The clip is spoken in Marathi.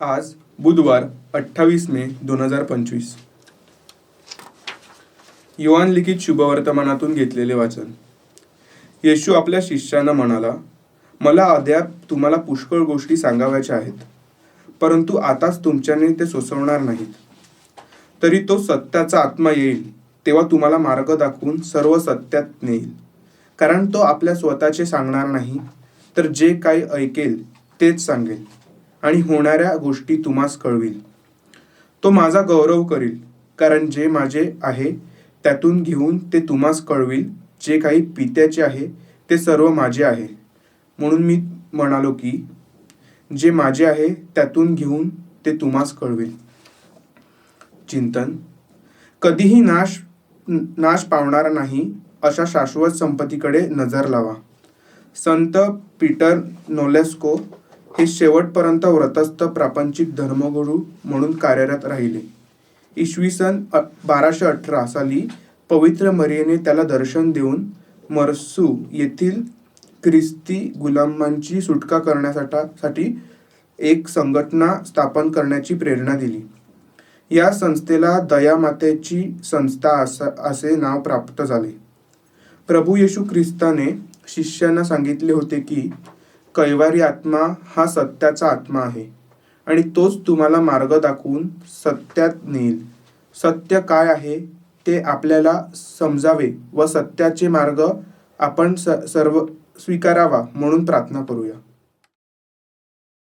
आज बुधवार अठ्ठावीस मे दोन हजार पंचवीस. युवान लिखित शुभवर्तमानातून घेतलेले वाचन. येशू आपल्या शिष्यांना म्हणाला मला अद्याप तुम्हाला पुष्कळ गोष्टी सांगाव्याच्या आहेत परंतु आताच तुमच्याने ते सोसवणार नाहीत. तरी तो सत्याचा आत्मा येईल तेव्हा तुम्हाला मार्ग दाखवून सर्व सत्यात नेईल. कारण तो आपल्या स्वतःचे सांगणार नाही तर जे काही ऐकेल तेच सांगेल. आणि होणाऱ्या गोष्टी तुम्हास कळविल तो माझा गौरव करील कारण जे माझे आहे त्यातून घेऊन ते तुम्हास कळविल जे काही पित्याचे आहे ते सर्व माझे आहे. म्हणून मी म्हणालो की जे माझे आहे त्यातून घेऊन ते तुम्हास कळवेल. चिंतन. कधीही नाश नाश पावणारा नाही अशा शाश्वत संपत्तीकडे नजर लावा. संत पीटर नोलेस्को हे शेवटपर्यंत व्रतस्थ प्रापंचिक धर्मगुरू म्हणून कार्यरत राहिले. इसवी सन बाराशे अठरा साली पवित्र मरियेने त्याला दर्शन देऊन मरसू येथील ख्रिस्ती गुलामांची सुटका करण्यासाठी एक संघटना स्थापन करण्याची प्रेरणा दिली. या संस्थेला दयामातेची संस्था असं असे नाव प्राप्त झाले. प्रभू येशू ख्रिस्ताने शिष्यांना सांगितले होते की कैवारी आत्मा हा सत्याचा आत्मा आहे. आणि तोच तुम्हाला मार्ग दाखवून सत्यात नेईल. सत्य काय आहे ते आपल्याला समजावे व सत्याचे मार्ग आपण स सर्व स्वीकारावा म्हणून प्रार्थना करूया.